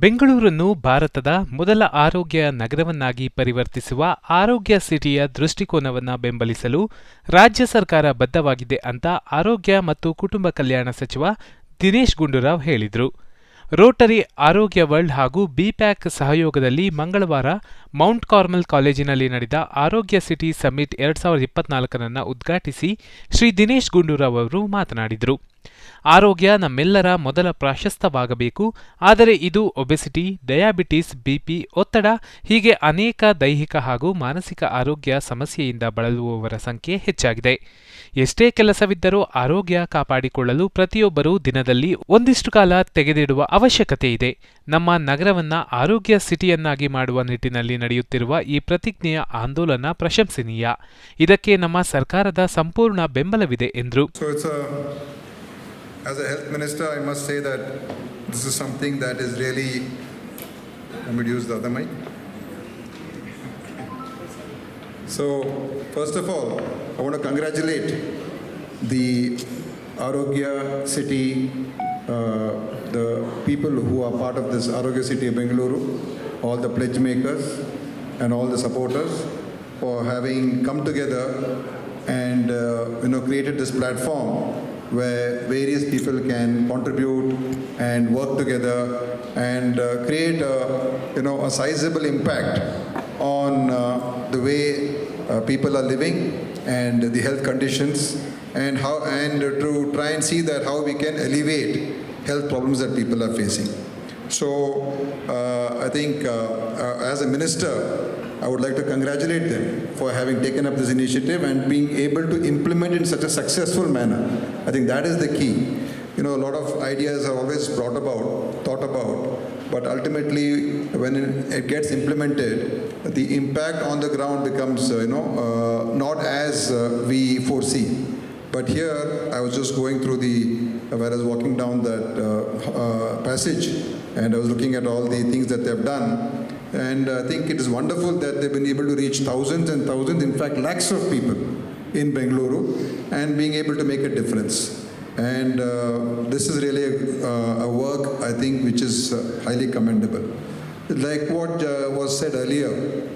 ಬೆಂಗಳೂರನ್ನು ಭಾರತದ ಮೊದಲ ಆರೋಗ್ಯ ನಗರವನ್ನಾಗಿ ಪರಿವರ್ತಿಸುವ ಆರೋಗ್ಯ ಸಿಟಿಯ ದೃಷ್ಟಿಕೋನವನ್ನು ಬೆಂಬಲಿಸಲು ರಾಜ್ಯ ಸರ್ಕಾರ ಬದ್ಧವಾಗಿದೆ ಅಂತ ಆರೋಗ್ಯ ಮತ್ತು ಕುಟುಂಬ ಕಲ್ಯಾಣ ಸಚಿವ ದಿನೇಶ್ ಗುಂಡೂರಾವ್ ಹೇಳಿದರು. ರೋಟರಿ ಆರೋಗ್ಯ ವರ್ಲ್ಡ್ ಹಾಗೂ ಬಿಪ್ಯಾಕ್ ಸಹಯೋಗದಲ್ಲಿ ಮಂಗಳವಾರ ಮೌಂಟ್ ಕಾರ್ಮಲ್ ಕಾಲೇಜಿನಲ್ಲಿ ನಡೆದ ಆರೋಗ್ಯ ಸಿಟಿ ಸಮ್ಮಿಟ್ ಎರಡ್ ಸಾವಿರದ ಇಪ್ಪತ್ನಾಲ್ಕರನ್ನು ಉದ್ಘಾಟಿಸಿ ಶ್ರೀ ದಿನೇಶ್ ಗುಂಡೂರಾವ್ ಅವರು ಮಾತನಾಡಿದರು. ಆರೋಗ್ಯ ನಮ್ಮೆಲ್ಲರ ಮೊದಲ ಪ್ರಾಶಸ್ತ್ಯವಾಗಬೇಕು. ಆದರೆ ಇದು ಒಬೆಸಿಟಿ, ಡಯಾಬಿಟಿಸ್, ಬಿಪಿ, ಒತ್ತಡ, ಹೀಗೆ ಅನೇಕ ದೈಹಿಕ ಹಾಗೂ ಮಾನಸಿಕ ಆರೋಗ್ಯ ಸಮಸ್ಯೆಯಿಂದ ಬಳಲುವವರ ಸಂಖ್ಯೆ ಹೆಚ್ಚಾಗಿದೆ. ಎಷ್ಟೇ ಕೆಲಸವಿದ್ದರೂ ಆರೋಗ್ಯ ಕಾಪಾಡಿಕೊಳ್ಳಲು ಪ್ರತಿಯೊಬ್ಬರೂ ದಿನದಲ್ಲಿ ಒಂದಿಷ್ಟು ಕಾಲ ತೆಗೆದಿಡುವ ಅವಶ್ಯಕತೆ ಇದೆ. ನಮ್ಮ ನಗರವನ್ನ ಆರೋಗ್ಯ ಸಿಟಿಯನ್ನಾಗಿ ಮಾಡುವ ನಿಟ್ಟಿನಲ್ಲಿ ನಡೆಯುತ್ತಿರುವ ಈ ಪ್ರತಿಜ್ಞೆಯ ಆಂದೋಲನ ಪ್ರಶಂಸನೀಯ. ಇದಕ್ಕೆ ನಮ್ಮ ಸರ್ಕಾರದ ಸಂಪೂರ್ಣ ಬೆಂಬಲವಿದೆ, ಎಂದರು. As a health minister, I must say that this is something that is really, let me use the other mic. So, first of all, I want to congratulate the Arogya City, uh, the people who are part of this Arogya City of Bengaluru, all the pledge makers, and all the supporters for having come together and uh, you know created this platform where various people can contribute and work together and uh, create a, you know a sizable impact on uh, the way uh, people are living and the health conditions and how and to try and see that how we can alleviate health problems that people are facing so uh, I think uh, uh, as a minister, I would like to congratulate them for having taken up this initiative and being able to implement in such a successful manner. I think that is the key. You know, a lot of ideas are always brought about, thought about, but ultimately, when it gets implemented, the impact on the ground becomes, uh, you know, uh, not as uh, we foresee. But here, I was just going through the, where I was walking down that uh, uh, passage, and I was looking at all the things that they've done. And I think it is wonderful that they've been able to reach thousands and thousands, in fact, lakhs of people in Bengaluru, and being able to make a difference. And uh, this is really a, uh, a work, I think, which is uh, highly commendable. Like what uh, was said earlier,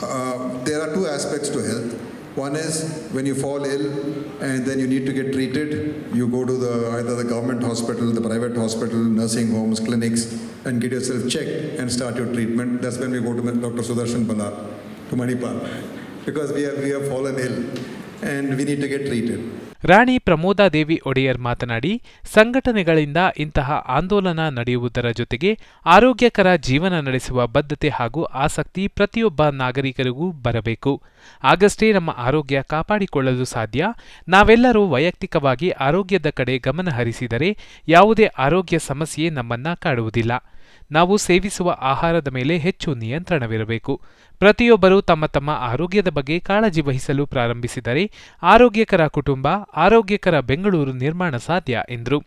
uh, there are two aspects to health. One is when you fall ill and then you need to get treated, you go to the either the government hospital, the private hospital, nursing homes, clinics, and get yourself checked and start your treatment. That's when we go to Dr. Sudarshan Balar, to Manipal, because we have, we have fallen ill and we need to get treated. ರಾಣಿ ಪ್ರಮೋದಾದೇವಿ ಒಡೆಯರ್ ಮಾತನಾಡಿ, ಸಂಘಟನೆಗಳಿಂದ ಇಂತಹ ಆಂದೋಲನ ನಡೆಯುವುದರ ಜೊತೆಗೆ ಆರೋಗ್ಯಕರ ಜೀವನ ನಡೆಸುವ ಬದ್ಧತೆ ಹಾಗೂ ಆಸಕ್ತಿ ಪ್ರತಿಯೊಬ್ಬ ನಾಗರಿಕರಿಗೂ ಬರಬೇಕು. ಆಗಷ್ಟೇ ನಮ್ಮ ಆರೋಗ್ಯ ಕಾಪಾಡಿಕೊಳ್ಳಲು ಸಾಧ್ಯ. ನಾವೆಲ್ಲರೂ ವೈಯಕ್ತಿಕವಾಗಿ ಆರೋಗ್ಯದ ಕಡೆ ಗಮನ ಹರಿಸಿದರೆ ಯಾವುದೇ ಆರೋಗ್ಯ ಸಮಸ್ಯೆ ನಮ್ಮನ್ನ ಕಾಡುವುದಿಲ್ಲ. ನಾವು ಸೇವಿಸುವ ಆಹಾರದ ಮೇಲೆ ಹೆಚ್ಚು ನಿಯಂತ್ರಣವಿರಬೇಕು. ಪ್ರತಿಯೊಬ್ಬರು ತಮ್ಮ ತಮ್ಮ ಆರೋಗ್ಯದ ಬಗ್ಗೆ ಕಾಳಜಿ ವಹಿಸಲು ಪ್ರಾರಂಭಿಸಿದರೆ ಆರೋಗ್ಯಕರ ಕುಟುಂಬ, ಆರೋಗ್ಯಕರ ಬೆಂಗಳೂರು ನಿರ್ಮಾಣ ಸಾಧ್ಯ, ಎಂದರು.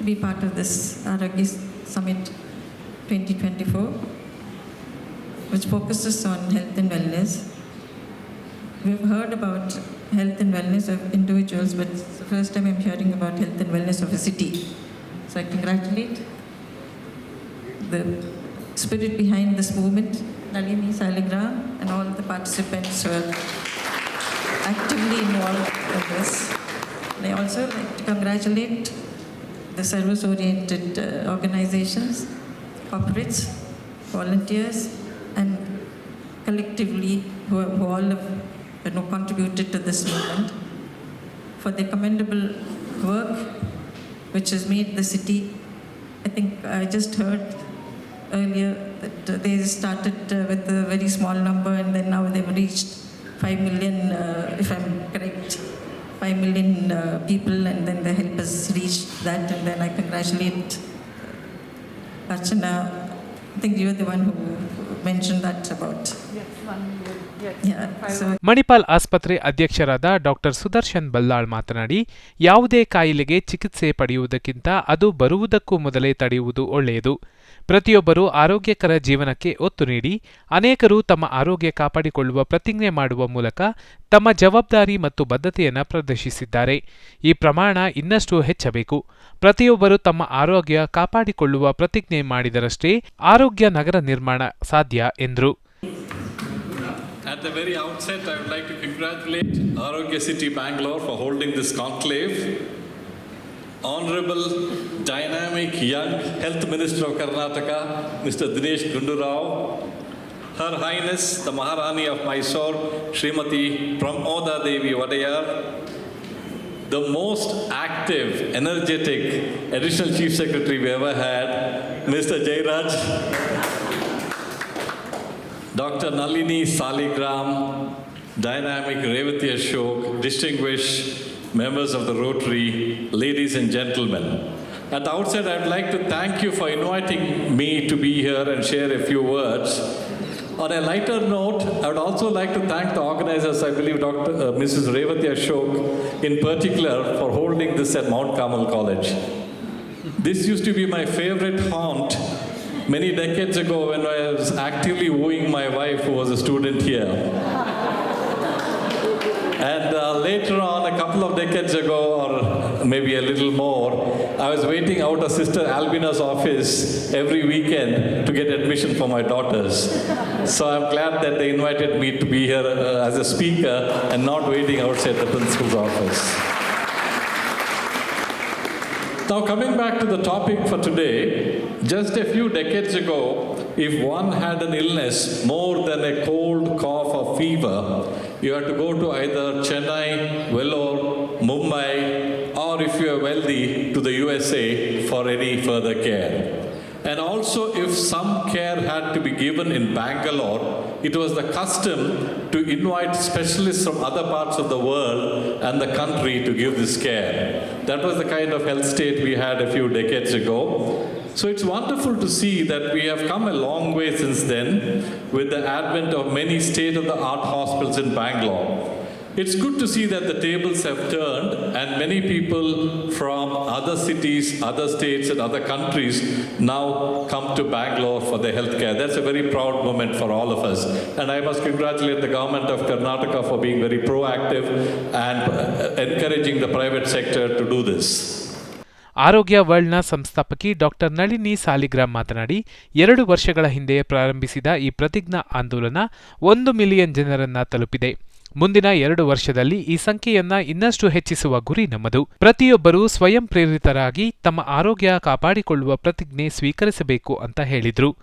To be part of this Aragis Summit 2024. Which focuses on health and wellness. We've heard about health and wellness of individuals, but it's the first time I'm hearing about health and wellness of a city. So I congratulate the spirit behind this movement, Nalini Saligram, and all the participants who are actively involved in this. And I also like to congratulate the service-oriented uh, organizations, corporates, volunteers, and collectively who, who all have you know, contributed to this movement for their commendable work, which has made the city. I think I just heard earlier that they started uh, with a very small number and then now they've reached 5 million, uh, if I'm correct, 5 million uh, people, and then the help has reached that. And then I congratulate Archana. I think you're the one who Manipal ಆಸ್ಪತ್ರೆ ಅಧ್ಯಕ್ಷರಾದ doctor Sudarshan Ballal ಮಾತನಾಡಿ, ಯಾವುದೇ ಕಾಯಿಲೆಗೆ ಚಿಕಿತ್ಸೆ ಪಡೆಯುವುದಕ್ಕಿಂತ ಅದು ಬರುವುದಕ್ಕೂ ಮೊದಲೇ ತಡೆಯುವುದು ಒಳ್ಳೆಯದು. ಪ್ರತಿಯೊಬ್ಬರು ಆರೋಗ್ಯಕರ ಜೀವನಕ್ಕೆ ಒತ್ತು ನೀಡಿ ಅನೇಕರು ತಮ್ಮ ಆರೋಗ್ಯ ಕಾಪಾಡಿಕೊಳ್ಳುವ ಪ್ರತಿಜ್ಞೆ ಮಾಡುವ ಮೂಲಕ ತಮ್ಮ ಜವಾಬ್ದಾರಿ ಮತ್ತು ಬದ್ಧತೆಯನ್ನು ಪ್ರದರ್ಶಿಸಿದ್ದಾರೆ. ಈ ಪ್ರಮಾಣ ಇನ್ನಷ್ಟು ಹೆಚ್ಚಬೇಕು. ಪ್ರತಿಯೊಬ್ಬರು ತಮ್ಮ ಆರೋಗ್ಯ ಕಾಪಾಡಿಕೊಳ್ಳುವ ಪ್ರತಿಜ್ಞೆ ಮಾಡಿದರಷ್ಟೇ ಆರೋಗ್ಯ ನಗರ ನಿರ್ಮಾಣ ಸಾಧ್ಯ ಎಂದರು. At the very outset, I would like to congratulate Arogya City Bangalore for holding this conclave. Honorable, dynamic, young Health Minister of Karnataka, Mr. Dinesh Gundurao, Her Highness the Maharani of Mysore, Srimati Pramoda Devi Vadayar, the most active, energetic Additional Chief Secretary we ever had, Mr. Jairaj, Dr. Nalini Saligram, dynamic Revati Ashok, distinguished members of the Rotary, ladies and gentlemen. At the outset, I'd like to thank you for inviting me to be here and share a few words. On a lighter note, I would also like to thank the organizers, I believe Dr. Uh, Mrs. Revati Ashok in particular, for holding this at Mount Carmel College. This used to be my favorite haunt many decades ago when I was actively wooing my wife, who was a student here. And uh, later on, a couple of decades ago, or maybe a little more, I was waiting out of Sister Albina's office every weekend to get admission for my daughters. So I'm glad that they invited me to be here uh, as a speaker and not waiting outside the principal's office. Now, coming back to the topic for today, just a few decades ago, if one had an illness more than a cold, cough, or fever, you had to go to either Chennai, Vellore, Mumbai, or if you are wealthy, to the USA for any further care. And also, if some care had to be given in Bangalore, it was the custom to invite specialists from other parts of the world and the country to give this care. That was the kind of health state we had a few decades ago. So it's wonderful to see that we have come a long way since then with the advent of many state of the art hospitals in Bangalore. It's good to see that the tables have turned and many people from other cities, other states, and other countries now come to Bangalore for their healthcare. That's a very proud moment for all of us. And I must congratulate the government of Karnataka for being very proactive and uh, encouraging the private sector to do this. Aarogya ವರ್ಲ್ಡ್ನ ಸಂಸ್ಥಾಪಕಿ doctor Nalini Saligram ಮಾತನಾಡಿ, ಎರಡು ವರ್ಷಗಳ ಹಿಂದೆ ಪ್ರಾರಂಭಿಸಿದ ಈ ಪ್ರತಿಜ್ಞಾ ಆಂದೋಲನ ಒಂದು ಮಿಲಿಯನ್ ಜನರನ್ನ ತಲುಪಿದೆ. ಮುಂದಿನ ಎರಡು ವರ್ಷದಲ್ಲಿ ಈ ಸಂಖ್ಯೆಯನ್ನ ಇನ್ನಷ್ಟು ಹೆಚ್ಚಿಸುವ ಗುರಿ ನಮ್ಮದು. ಪ್ರತಿಯೊಬ್ಬರೂ ಸ್ವಯಂ ಪ್ರೇರಿತರಾಗಿ ತಮ್ಮ ಆರೋಗ್ಯ ಕಾಪಾಡಿಕೊಳ್ಳುವ ಪ್ರತಿಜ್ಞೆ ಸ್ವೀಕರಿಸಬೇಕು ಅಂತ ಹೇಳಿದ್ರು.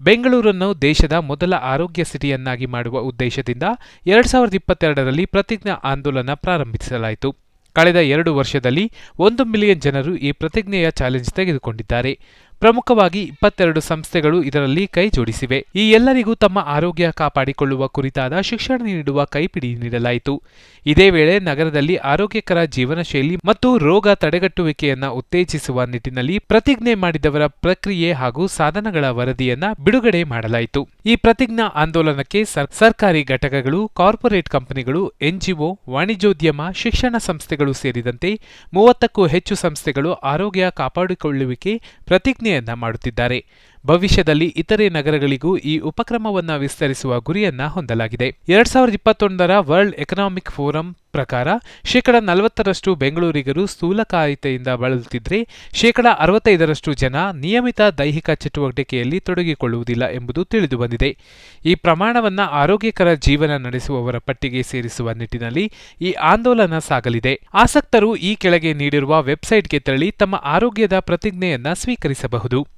ಬೆಂಗಳೂರನ್ನು ದೇಶದ ಮೊದಲ ಆರೋಗ್ಯ ಸಿಟಿಯನ್ನಾಗಿ ಮಾಡುವ ಉದ್ದೇಶದಿಂದ ಎರಡ್ ಸಾವಿರದ ಇಪ್ಪತ್ತೆರಡರಲ್ಲಿ ಪ್ರತಿಜ್ಞಾ ಆಂದೋಲನ ಪ್ರಾರಂಭಿಸಲಾಯಿತು. ಕಳೆದ ಎರಡು ವರ್ಷದಲ್ಲಿ ಒಂದು ಮಿಲಿಯನ್ ಜನರು ಈ ಪ್ರತಿಜ್ಞೆಯ ಚಾಲೆಂಜ್ ತೆಗೆದುಕೊಂಡಿದ್ದಾರೆ. ಪ್ರಮುಖವಾಗಿ ಇಪ್ಪತ್ತೆರಡು ಸಂಸ್ಥೆಗಳು ಇದರಲ್ಲಿ ಕೈ ಜೋಡಿಸಿವೆ. ಈ ಎಲ್ಲರಿಗೂ ತಮ್ಮ ಆರೋಗ್ಯ ಕಾಪಾಡಿಕೊಳ್ಳುವ ಕುರಿತಾದ ಶಿಕ್ಷಣ ನೀಡುವ ಕೈಪಿಡಿ ನೀಡಲಾಯಿತು. ಇದೇ ವೇಳೆ ನಗರದಲ್ಲಿ ಆರೋಗ್ಯಕರ ಜೀವನ ಶೈಲಿ ಮತ್ತು ರೋಗ ತಡೆಗಟ್ಟುವಿಕೆಯನ್ನ ಉತ್ತೇಜಿಸುವ ನಿಟ್ಟಿನಲ್ಲಿ ಪ್ರತಿಜ್ಞೆ ಮಾಡಿದವರ ಪ್ರಕ್ರಿಯೆ ಹಾಗೂ ಸಾಧನಗಳ ವರದಿಯನ್ನ ಬಿಡುಗಡೆ ಮಾಡಲಾಯಿತು. ಈ ಪ್ರತಿಜ್ಞಾ ಆಂದೋಲನಕ್ಕೆ ಸರ್- ಸರ್ಕಾರಿ ಘಟಕಗಳು, ಕಾರ್ಪೊರೇಟ್ ಕಂಪನಿಗಳು, ಎನ್ಜಿಒ, ವಾಣಿಜ್ಯೋದ್ಯಮ, ಶಿಕ್ಷಣ ಸಂಸ್ಥೆಗಳು ಸೇರಿದಂತೆ ಮೂವತ್ತಕ್ಕೂ ಹೆಚ್ಚು ಸಂಸ್ಥೆಗಳು ಆರೋಗ್ಯ ಕಾಪಾಡಿಕೊಳ್ಳುವಿಕೆ ಪ್ರತಿಜ್ಞೆಯನ್ನ ಮಾಡುತ್ತಿದ್ದಾರೆ. ಭವಿಷ್ಯದಲ್ಲಿ ಇತರೆ ನಗರಗಳಿಗೂ ಈ ಉಪಕ್ರಮವನ್ನು ವಿಸ್ತರಿಸುವ ಗುರಿಯನ್ನ ಹೊಂದಲಾಗಿದೆ. ಎರಡ್ ಸಾವಿರದ ಇಪ್ಪತ್ತೊಂದರ ವರ್ಲ್ಡ್ ಎಕನಾಮಿಕ್ ಫೋರಂ ಪ್ರಕಾರ ಶೇಕಡ ನಲವತ್ತರಷ್ಟು ಬೆಂಗಳೂರಿಗರು ಸ್ಥೂಲಕಾಯಿತೆಯಿಂದ ಬಳಲುತ್ತಿದ್ದರೆ ಶೇಕಡ ಅರವತ್ತೈದರಷ್ಟು ಜನ ನಿಯಮಿತ ದೈಹಿಕ ಚಟುವಟಿಕೆಯಲ್ಲಿ ತೊಡಗಿಕೊಳ್ಳುವುದಿಲ್ಲ ಎಂಬುದು ತಿಳಿದುಬಂದಿದೆ ಈ ಪ್ರಮಾಣವನ್ನು ಆರೋಗ್ಯಕರ ಜೀವನ ನಡೆಸುವವರ ಪಟ್ಟಿಗೆ ಸೇರಿಸುವ ನಿಟ್ಟಿನಲ್ಲಿ ಈ ಆಂದೋಲನ ಸಾಗಲಿದೆ. ಆಸಕ್ತರು ಈ ಕೆಳಗೆ ನೀಡಿರುವ ವೆಬ್ಸೈಟ್ಗೆ ತೆರಳಿ ತಮ್ಮ ಆರೋಗ್ಯದ ಪ್ರತಿಜ್ಞೆಯನ್ನ ಸ್ವೀಕರಿಸಬಹುದು.